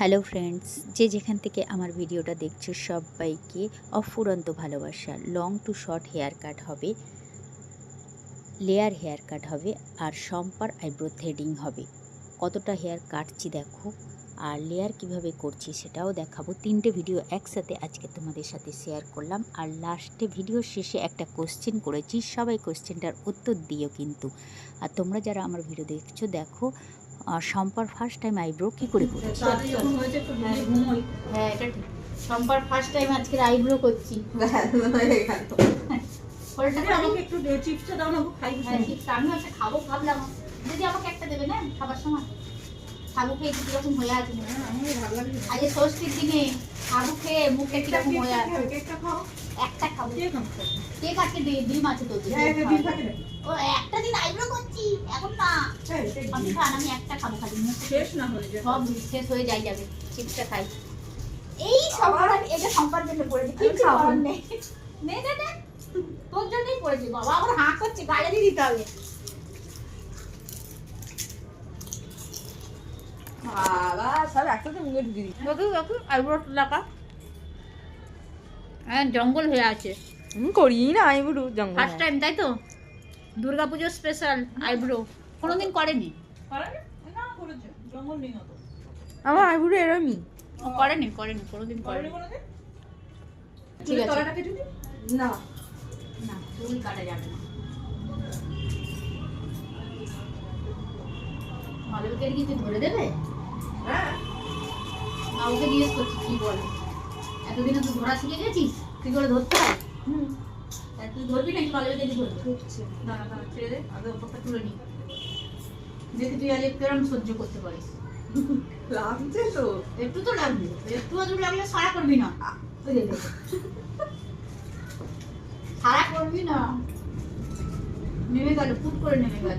Hello friends যে যেখান থেকে আমার ভিডিওটা দেখছ সবাইকে অফুরন্ত ভালোবাসা। Long to short hair cut হবে লেয়ার হেয়ার কাট হবে আর সম্পার আইব্রো থ্রেডিং হবে। কতটা হেয়ার কাটছি দেখো, আর লেয়ার কীভাবে করছি সেটাও দেখাবো। তিনটে ভিডিও একসাথে আজকে তোমাদের সাথে শেয়ার করলাম আর লাস্টে ভিডিও শেষে একটা কোশ্চেন করেছি, সবাই কোশ্চেনটার উত্তর দিও কিন্তু। আর তোমরা যারা আমার ভিডিও দেখছ, দেখো আর সম্পার ফার্স্ট টাইম আইব্রো কী করে করেছি। হ্যাঁ এটা ঠিক। সম্পার ফার্স্ট টাইম আজকে আইব্রো করছি। হয়ে হ্যাঁ খাব ভাবলাম। যদি আমাকে একটা দেবে না খাবার সময়। সাবু খেয়ে কীরকম হয়ে আছে। হ্যাঁ, আজ ষষ্ঠীর দিনে সাবু খেয়ে কীরকম হয়ে আছে। একটা খাব। ডিম আছে হ্যাঁ, হ্যাঁ, ও একটা দিন আইব্রো করছি এখন না হ্যাঁ, এটা আমি খান আমি একটা খাব খালি শেষ না হয়ে যায়। সব শেষ হয়ে যাই যাবে চিপসটা খাই। এই সম্পার এটা সম্পার জন্য পড়েছে কি খাবার নেই। নে নে নে তোর জন্যই পড়েছে বাবা আমার হাঁ করছে গায়ে দিয়ে দিতে হবে। বাবা, সব একসাথে মুখে ঢুকিয়ে দিই। দেখো দেখো আইব্রো লাগা হ্যাঁ জঙ্গল হয়ে আছে। আমি করি না আইব্রো জঙ্গল ফার্স্ট টাইম তাই তো? দুর্গাপুজোর স্পেশাল আইব্রো। কোনোদিন করেনি? না, নেই। আমার আইব্রো এরমই করেনি করেনি কোনোদিন করেনি ঠিক আছে। না। না চুল কাটা যাবে না মালবিকে কি তুই ধরে দেবে হ্যাঁ। না ওকে জিজ্ঞেস করছি কি বলে এতদিনে তুই ধরা শিখে গেছিস কি করে ধরতে হয় হুম। তুই ধরবি নাকি মালবিকে ধরবি ঢুকছে। দাঁড়া দাঁড়া ছেড়ে দে আগে ওপরটা তুলে নি দেখি তুই আজ কেরম সহ্য করতে পারিস। লাগছে তো। একটু তো লাগবে। একটু আধটু লাগলে সারা করবি না। সারা করবি না। নেমে গেল ফুট করে নেমে গেল।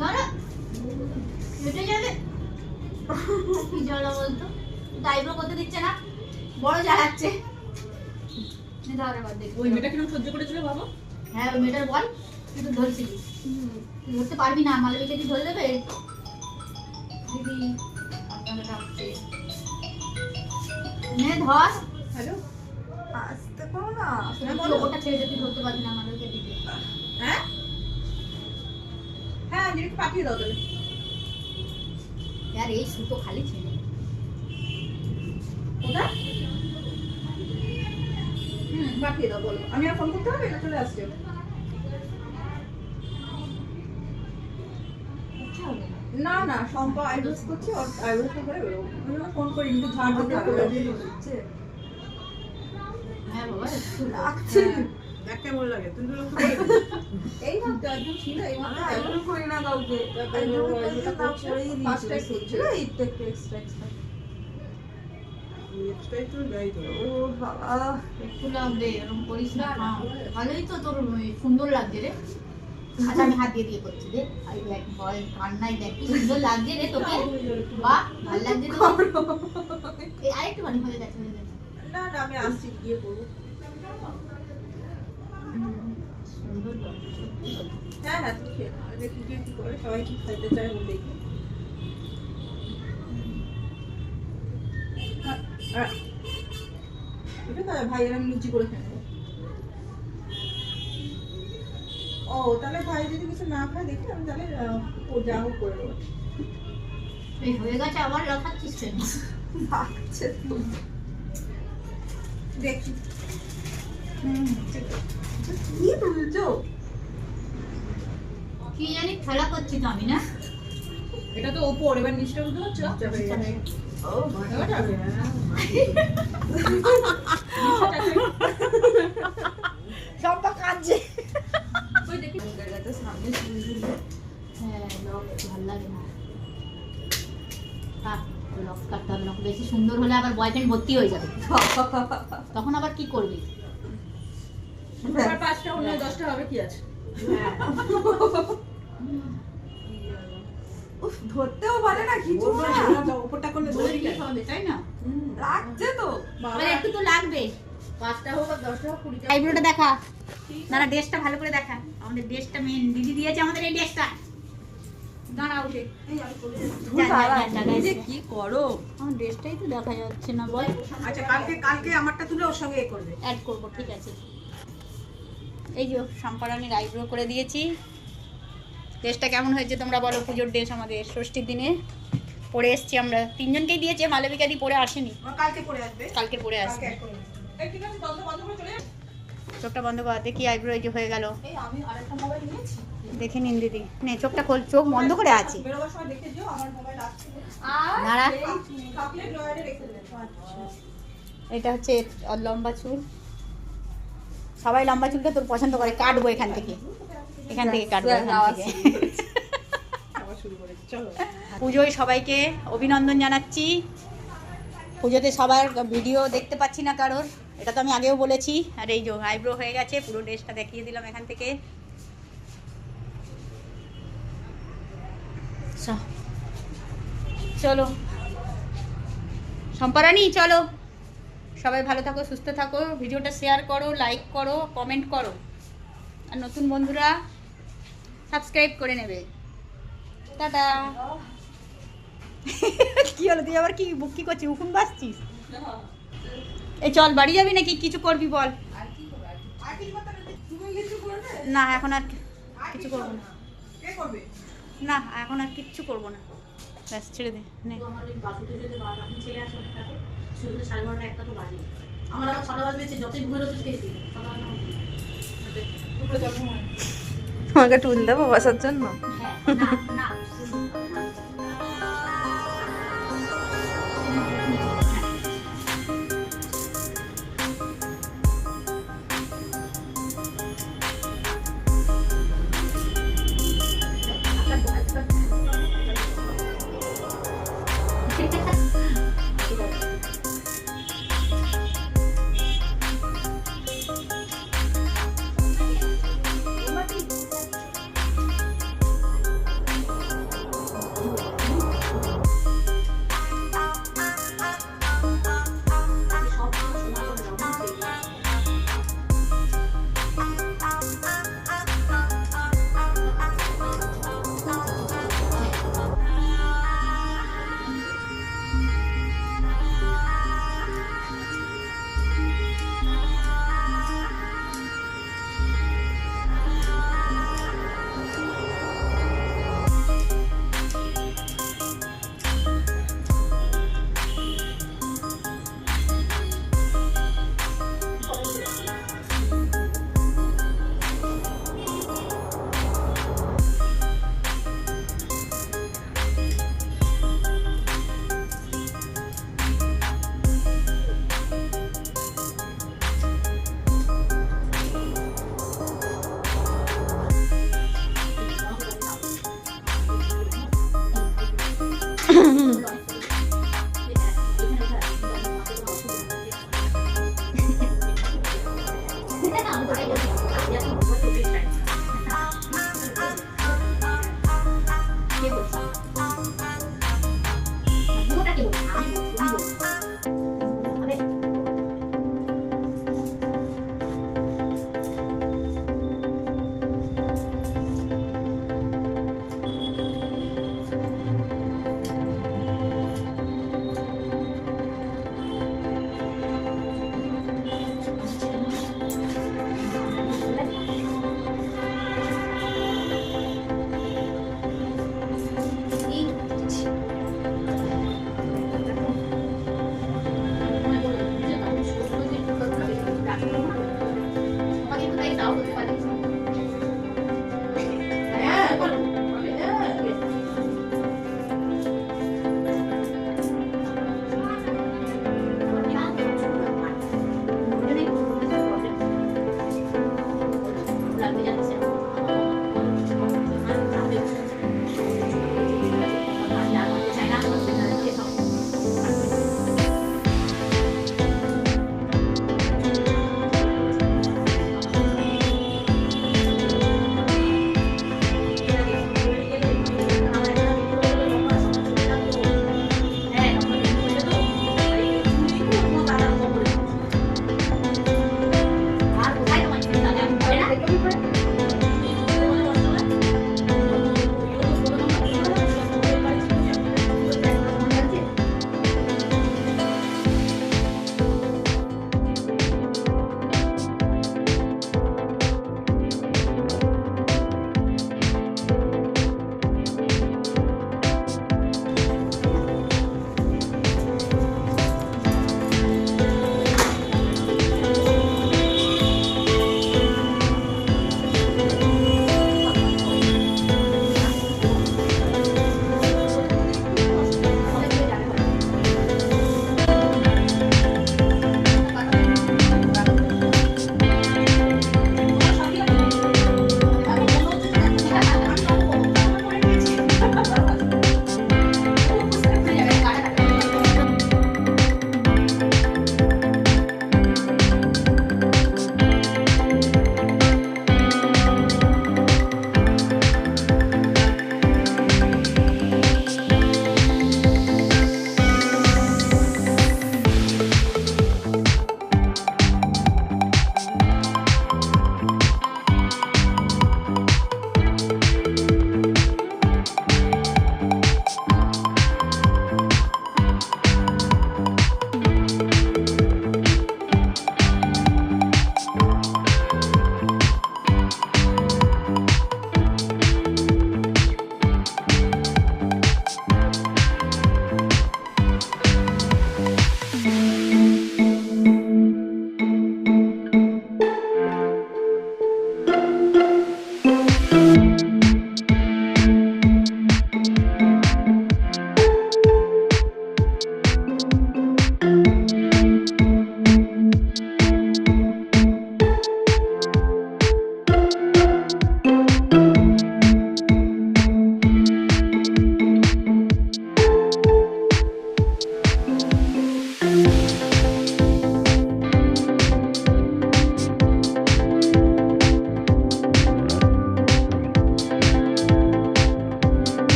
ধরো। কেটে যাবে কি জ্বালা বলতো? দাইব্রো করতে দিচ্ছে না। বড় জ্বালাচ্ছে। ধরে বাদ দেখি। ওই মেয়েটা কিরম সহ্য করেছিল বাবা? হ্যাঁ ওই মেয়েটার বল। তুই তো ধরছিলিস ধরতে পারবি না মালবিকে তুই ধরে দেবে দিদি আপনাকে ডাকছে নে ধর হ্যালো? আসতে পারো না হ্যাঁ, তুই বলো। ওটা ছেড়ে তুই ধরতে পারবি না মালবিকে দিদি হ্যাঁ? হ্যাঁ, দিদিকে পাঠিয়ে দাও তাহলে। আর এই সুতো খালি ছেড়ে কোথায়? হুম, পাঠিয়ে দাও, বলো। আমি আর ফোন করতে হবে না চলে আসছে না না শম্পা আইব্রোস করছি আর আইব্রোস করে ফোন করি কিন্তু ঝাড় দিতে হবে। হ্যাঁ বাবা একটু লাগছে দেখ কেমন লাগে তুই গুলো এই একজন ছিল এই আইব্রো করি না কাউকে। ছিল একটু একটু এক্সট্রা এক্সট্রা হ্যাঁ, ভালোই তো তোর ওই সুন্দর লাগছে রে। আচ্ছা আমি হাত দিয়ে দিয়ে করছি রে আই দেখ ভয় কান্নাই দেখ সুন্দর লাগছে রে তোকে? বাহ ভালো লাগছে তো আরেকটু বানি হয়ে গেছে না না আমি আসছি গিয়ে করব। হ্যাঁ হ্যাঁ তুই দেখি কি করে সবাই কি খাইতে চায় আমি দেখি। আ- এটা ভাইয়ের লুচি করে খেয়ে ও তাহলে ভাই যদি কিছু না খায় দেখি আমি তাহলে ও যা হোক করে দেবো। এই হয়ে গেছে আবার লাফাচ্ছিস কেন লাগছে তো। দেখি। হুম কি জানি খেলা করছি তো আমি না? এটা তো ওপর এবার নিচটা উঠতে হচ্ছে। ও এবার যাবে সবটা কাঁদছে। হ্যাঁ বেশি সুন্দর হলে আবার বয়ফ্রেন্ড ভর্তি হয়ে যাবে। তখন আবার কি করবি? পাঁচটা অন্য দশটা হবে কি আছে? উফ ধরতেও পারে না কিছু ওপরটা করলে বলে দিলে হবে তাই না? লাগছে তো। মানে একটু তো লাগবে। পাঁচটা হোক আর দশটা হোক কুড়িটা আইব্রোটা দেখা। দাঁড়া ড্রেসটা ভালো করে দেখা। আমাদের ড্রেসটা মেন দিদি দিয়েছে আমাদের এই ড্রেসটা। দাঁড়া আমি করে দিচ্ছি। ধুর বাবা, তুমি যে কি করো? আমার ড্রেসটাই তো দেখা যাচ্ছে না বল। আচ্ছা কালকে কালকে আমারটা তুলে ওর সঙ্গে করবে। অ্যাড করব ঠিক আছে। এই যে সম্পারানির আইব্রো করে দিয়েছি। ড্রেসটা কেমন হয়েছে তোমরা বলো? পুজোর ড্রেস আমাদের ষষ্ঠীর দিনে। পরে এসছি আমরা। তিনজনকেই দিয়েছে মালবিকা দি পরে আসেনি। কালকে পরে আসবে। কালকে পরে আসবে। চোখটা বন্ধ কর দেখি আইব্রো এই যে হয়ে গেল। এই আমি আরেকটা মোবাইল নিয়েছি। দেখে নিন দিদি। নে চোখটা খোল চোখ বন্ধ করে আছে। দেবেন এটা হচ্ছে লম্বা চুল। সবাই লম্বা চুলটা তোর পছন্দ করে কাটবো এখান থেকে। এখান থেকে কাটবো পুজোয় সবাইকে অভিনন্দন জানাচ্ছি। পুজোতে সবার ভিডিও দেখতে পাচ্ছি না কারোর। এটা তো আমি আগেও বলেছি। আর এই যে আইব্রো হয়ে গেছে পুরো ড্রেসটা দেখিয়ে দিলাম এখান থেকে। চলো। সম্পারানি চলো। সবাই ভালো থাকো সুস্থ থাকো। ভিডিওটা শেয়ার করো লাইক করো কমেন্ট করো। আর নতুন বন্ধুরা সাবস্ক্রাইব করে নেবে। টাটা। কি হলো? তুই আবার কি বুক কি করছিস? উকুন বাসছিস এই চল বাড়ি যাবি নাকি? কিছু করবি বল। না। এখন আর কিছু করব না। কে না এখন আর কিচ্ছু করব না। ব্যাস ছেড়ে দে নে। তোমাকে টুল দেবো বসার জন্য? হ্যাঁ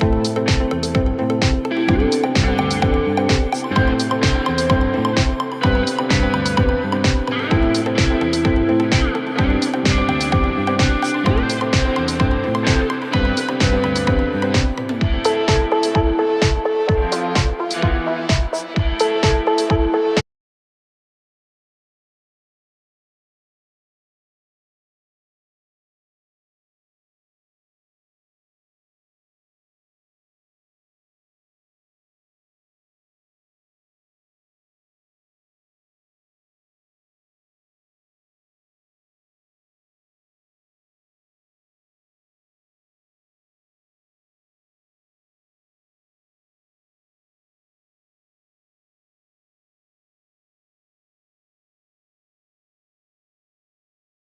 Bye.